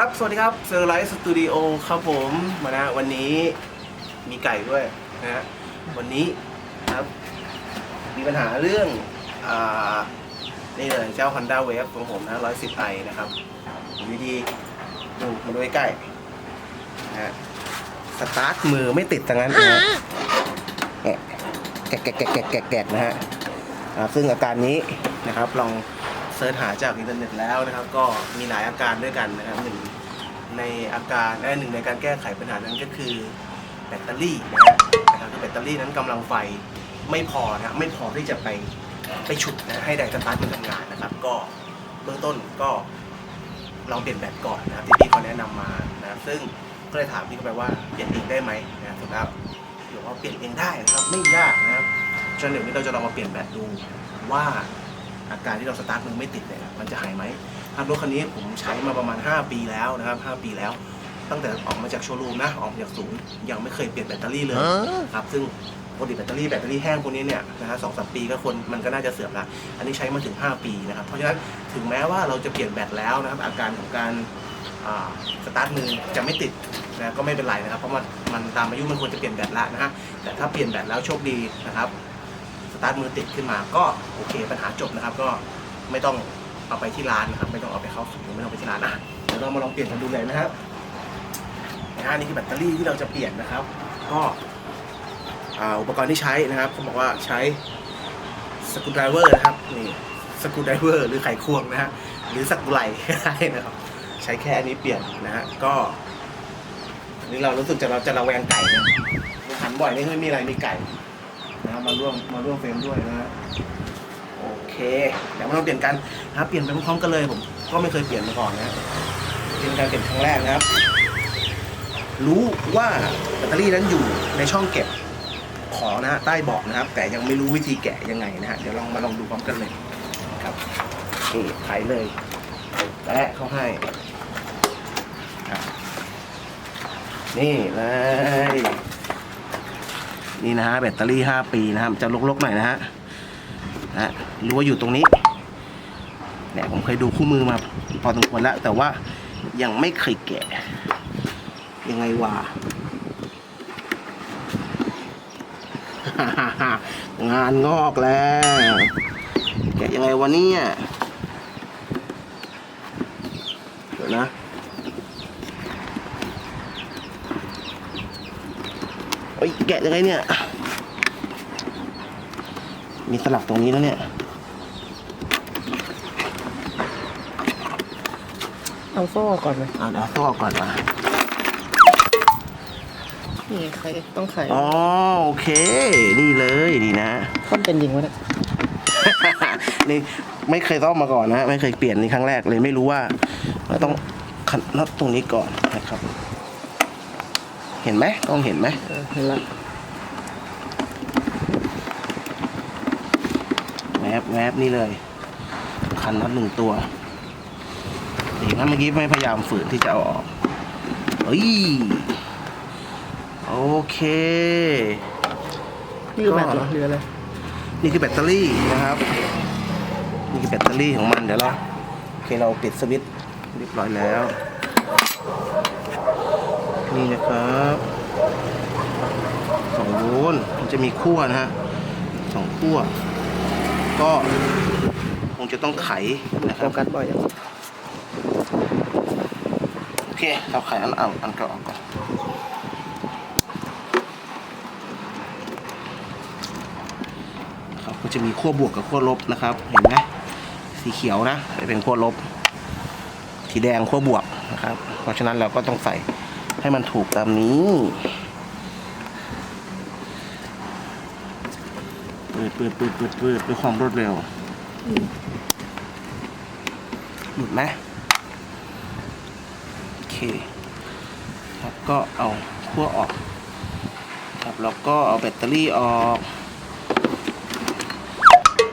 ครับ สวัสดีครับเซอร์ไลท์สตูดิโอครับผมมานะวันนี้มีไก่ด้วยนะฮะวันนี้ครับ มีปัญหาเรื่องอ่านี่เลยเจ้า Honda Wave ของผมนะ 110i นะครับอยู่ดีๆดูมาดูใกล้ๆนะฮะสตาร์ทมือไม่ติดทั้งนั้นนะฮะแกะแกะแกะแกะแกะแกะนะฮะอ่าซึ่งอาการนี้นะครับลอง เสิร์ชหาจากอินเทอร์เน็ตแล้วนะครับ ก็มีหลายอาการด้วยกันนะครับหนึ่งในอาการและหนึ่งในการแก้ไขปัญหานั้นก็คือแบตเตอรี่นะครับคือแบตเตอรี่นั้นกำลังไฟไม่พอนะไม่พอที่จะไปไปฉุดนะให้แรงสตาร์ทมันทำงานนะครับ ก็เบื้องต้นก็ลองเปลี่ยนแบตก่อนนะครับที่พี่เขาแนะนำมานะซึ่งก็เลยถามพี่เขาไปว่าเปลี่ยนเองได้ไหมนะครับสุดแล้วเดี๋ยวว่าเปลี่ยนเองได้นะครับไม่ยากนะครับจนเดี๋ยวนี้เราจะลองมาเปลี่ยนแบตดูว่า อาการที่เราสตาร์ทมันไม่ติดเนี่ยมันจะหายไหมครับรถคันนี้ผมใช้มาประมาณ 5 ปีแล้วนะครับ 5 ปีแล้ว ตั้งแต่ออกมาจากโชว์รูมนะออกมาจากศูนย์ยังไม่เคยเปลี่ยนแบตเตอรี่เลยครับซึ่งปกติแบตเตอรี่แบตเตอรี่แห้งพวกนี้เนี่ยนะฮะสองสามปีก็คนมันก็น่าจะเสื่อมละ อันนี้ใช้มาถึง 5 ปีนะครับ เพราะฉะนั้นถึงแม้ว่าเราจะเปลี่ยนแบตแล้วนะครับ อาการของการอ่าสตาร์ทมือจะไม่ติดนะก็ไม่เป็นไรนะครับ เพราะมันมันตามอายุมันควรจะเปลี่ยนแบตแล้วนะฮะแต่ถ้าเปลี่ยนแบตแล้วโชคดีนะครับส ตาร์ทมือติดขึ้นมาก็โอเคปัญหาจบนะครับ ก็ไม่ต้องเอาไปที่ร้านนะครับ ไม่ต้องเอาไปเข้าศูนย์ไม่ต้องไปที่ร้านนะเดี๋ยวเรามาลองเปลี่ยนกันดูเลยนะครับนะฮะนี่คือแบตเตอรี่ที่เราจะเปลี่ยนนะครับ ก็อุปกรณ์ที่ใช้นะครับเขาบอกว่าใช้สกรูไดเวอร์นะครับนี่สกรูไดเวอร์หรือไขควงนะฮะหรือสกรูไหลได้นะครับ ใช้แค่อันนี้เปลี่ยนนะฮะก็อันนี้เรารู้สึกจะเราจะระแวงไก่นะหันบ่อยนี่ไม่มีอะไรมีไก่ นะครับมาร่วมมาร่วมเฟรมด้วยนะฮะโอเคเดี๋ยวมาลองเปลี่ยนกันนะครับเปลี่ยนไปพร้อมๆกันเลยผมก็ไม่เคยเปลี่ยนมาก่อนนะเป็นการเปลี่ยนครั้งแรกนะครับ รู้ว่าแบตเตอรี่นั้นอยู่ในช่องเก็บของนะฮะใต้เบาะนะครับ แต่ยังไม่รู้วิธีแกะยังไงนะฮะเดี๋ยวลองมาลองดูพร้อมกันเลยครับนี่ไขเลยแปะเข้าให้นี่เลย นี่นะฮะแบตเตอรี่ 5 ปีนะครับจะลกๆหน่อยนะฮะนะฮะรู้ว่าอยู่ตรงนี้เนี่ยผมเคยดูคู่มือมาพอสมควรแล้ว แต่ว่ายังไม่เคยแกะ ยังไงวะงานงอกแล้ว แกะยังไงวะเนี่ยเดี๋ยวนะ เฮ้ยแกะยังไงเนี่ย มีสลักตรงนี้แล้วเนี่ย เอาโซ่ออกก่อนไหมเอาเดี๋ยวเอาโซ่ออกก่อนมานี่ใครต้องไขอ๋อโอเค นี่เลยนี่นะค่อนเป็นยิงวะเนี่ยนี่ไม่เคยซ่อมมาก่อนนะ ไม่เคยเปลี่ยนนี่ครั้งแรกเลยไม่รู้ว่าเราต้องขันน็อตตรงนี้ก่อนนะครับ เห็นไหมต้องเห็นไหมเออเห็นละแวบแวบนี่เลย คันน็อตหนึ่งตัวดีนะเมื่อกี้ไม่พยายามฝืนที่จะเอาออกเฮ้ยโอเคนี่คือแบตเหรอหรืออะไรนี่คือแบตเตอรี่นะครับ นี่คือแบตเตอรี่ของมันเดี๋ยวเราโอเคเราปิดสวิตช์เรียบร้อยแล้ว นี่นะครับสองโวลต์มันจะมีขั้วนะฮะสองขั้ว ก็คงจะต้องไขนะคโฟรับกัสบ่อยอะโอเคเราไขอันเอาอันเก่าออกก่อนครับก็จะมีขั้วบวกกับขั้วลบนะครับ เห็นไหมสีเขียวนะจะเป็นขั้วลบ สีแดงขั้วบวกนะครับ เพราะฉะนั้นเราก็ต้องใส่ ให้มันถูกตามนี้ปืดปืดปืดปืดปืดด้วยความรวดเร็วหลุดไหมโอเคครับก็เอาขั้วออกครับแล้วก็เอาแบตเตอรี่ออก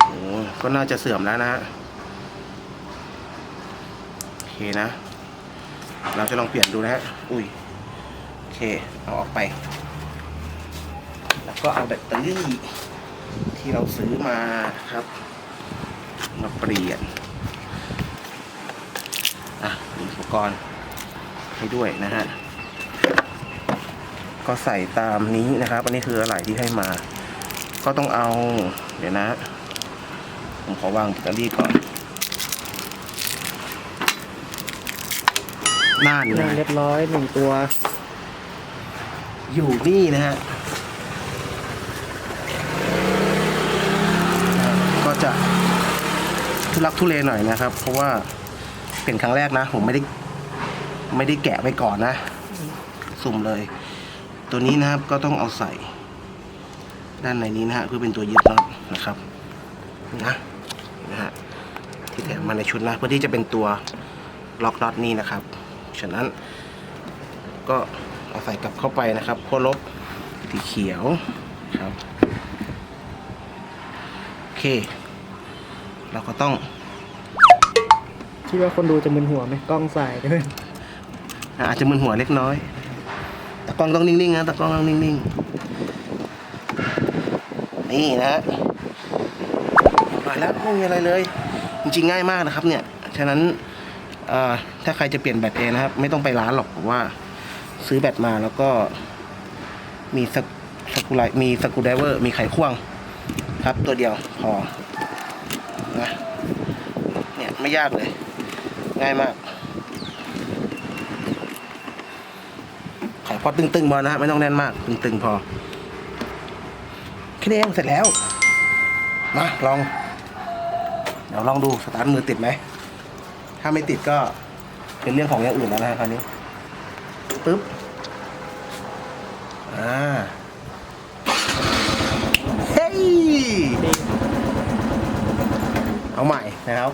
โอ้ก็น่าจะเสื่อมแล้วนะฮะโอเคนะ เราจะลองเปลี่ยนดูนะฮะ อุ้ยโอ เค เอาออกไป แล้วก็เอาแบตเตอรี่ที่เราซื้อมาครับ มาเปลี่ยน อะมีอุปกรณ์ให้ด้วยนะฮะ ก็ใส่ตามนี้นะครับ อันนี้คืออะไรที่ให้มา ก็ต้องเอา เดี๋ยวนะ ผมขอวางแบตเตอรี่ก่อนน่านในนะเรียบร้อยหนึ่งตัว อยู่นี่นะฮะก็จะทุลักทุเลหน่อยนะครับ เพราะว่าเป็นครั้งแรกนะ ผมไม่ได้ไม่ได้แกะไว้ก่อนนะ สุ่มเลย ตัวนี้นะครับก็ต้องเอาใส่ ด้านในนี้นะฮะเพื่อเป็นตัวยึดน็อตนะครับนะนะฮะที่แถมมาในชุดนะเพื่อที่จะเป็นตัวล็อกน็อตนี้นะครับ ฉะนั้นก็ เอาใส่กลับเข้าไปนะครับโคลบสีเขียวครับ โอเค เราก็ต้องคิดว่าคนดูจะมึนหัวไหมกล้องสายด้วยอาจจะมึนหัวเล็กน้อยตะกล้องต้องนิ่งๆนะตะกล้องต้องนิ่งๆ นี่นะฮะมาแล้วไม่มีอะไรเลย จริงๆง่ายมากนะครับเนี่ย ฉะนั้นเอ่อถ้าใครจะเปลี่ยนแบตเองนะครับ ไม่ต้องไปร้านหรอกผมว่า ซื้อแบตมาแล้วก็มีสกสกรูไลมีสกูไดเวอร์มีไขควงครับตัวเดียวพอนะเนี่ยไม่ยากเลย ง่ายมาก ไขพอตึงๆพอนะฮะไม่ต้องแน่นมาก ตึงๆพอแค่นี้เองเสร็จแล้ว มาลอง เดี๋ยวลองดูสตาร์ทมือติดไหม ถ้าไม่ติดก็เป็นเรื่องของอย่างอื่นแล้วนะฮะคราวนี้ ปึ๊บ อ่า เฮ้ย เอาใหม่นะครับ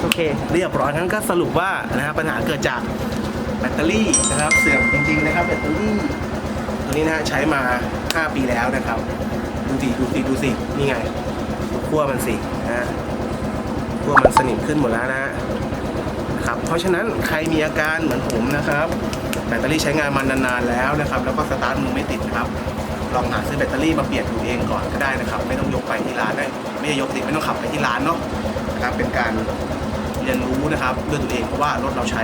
โอเค เรียบร้อยงั้นก็สรุปว่านะครับปัญหาเกิดจากแบตเตอรี่นะครับ เสื่อมจริงๆนะครับแบตเตอรี่ ตัวนี้นะฮะใช้มา 5 ปีแล้วนะครับ ดูสิดูสิดูสินี่ไงดูขั้วมันสินะฮะขั้วมันสนิมขึ้นหมดแล้วนะฮะ นะครับ เพราะฉะนั้นใครมีอาการเหมือนผมนะครับ แบตเตอรี่ใช้งานมานานๆแล้วนะครับ แล้วก็สตาร์ทมือไม่ติดนะครับ ลองหาซื้อแบตเตอรี่มาเปลี่ยนดูเองก่อนก็ได้นะครับ ไม่ต้องยกไปที่ร้านได้ ไม่ใช่ยกสิไม่ต้องขับไปที่ร้านเนาะนะครับ เป็นการเรียนรู้นะครับด้วยตัวเองเพราะว่ารถเราใช้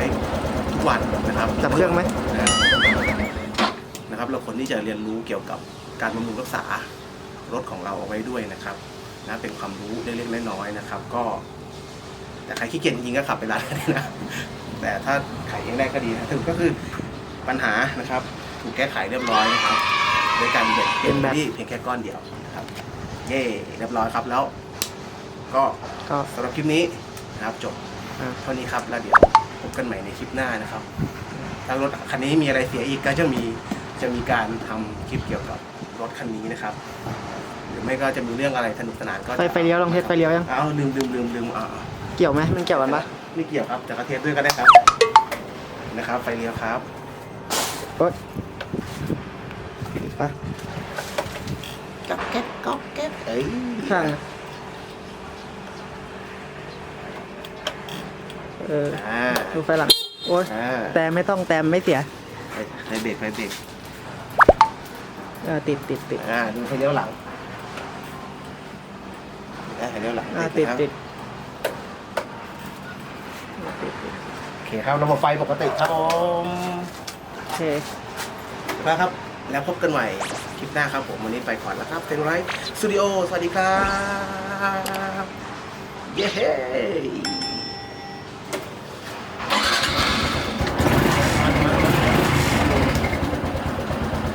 ทุกวันนะครับจับเครื่องไหม นะนะครับ เราควรที่จะเรียนรู้เกี่ยวกับการบำรุงรักษารถของเราเอาไว้ด้วยนะครับนะเป็นความรู้เล็กๆน้อยๆนะครับ ก็ แต่ใครขี้เกียจจริงๆก็ขับไปร้านได้นะ แต่ถ้าขายเองได้ก็ดีนะถึงก็คือปัญหานะครับ ถูกแก้ไขเรียบร้อยนะครับโดยการเปลี่ยนเปลี่ยนแบตเพียงแค่ก้อนเดียวนะครับเย่เรียบร้อยครับแล้ว ก็ก็สำหรับคลิปนี้นะครับจบอ่าเท่านี้ครับแล้วเดี๋ยวพบกันใหม่ในคลิปหน้านะครับ ถ้ารถคันนี้มีอะไรเสียอีกก็จะมีจะมีการทำคลิปเกี่ยวกับรถคันนี้นะครับ หรือไม่ก็จะมีเรื่องอะไรสนุกสนานก็จะไฟไฟเลี้ยวลองเทสไฟเลี้ยวยัง เอาลืมลืมลืมลืมอ่า เกี่ยวไหมมันเกี่ยวกันปะไม่เกี่ยวครับ แต่ก็เทสด้วยก็ได้ครับ นะครับ ไฟเลี้ยวครับโอ๊ยไปก๊อกแก๊กก๊อกแก๊กเอ้ยข้างนะเอออ่าดูไฟหลัง โอ๊ยอ่าแต่ไม่ต้องแต่ไม่เสียไฟไฟเบรกไฟเบรกเออติดติดติดอ่าดูไฟเลี้ยวหลังนะไฟเลี้ยวหลังอ่าติดนะครับติดติดติด โอเค ครับระบบไฟปกติครับผมโอเคนะครับ แล้วพบกันใหม่คลิปหน้าครับผมวันนี้ไปก่อนแล้วครับเทนไรสตูดิโอสวัสดีครับ เย้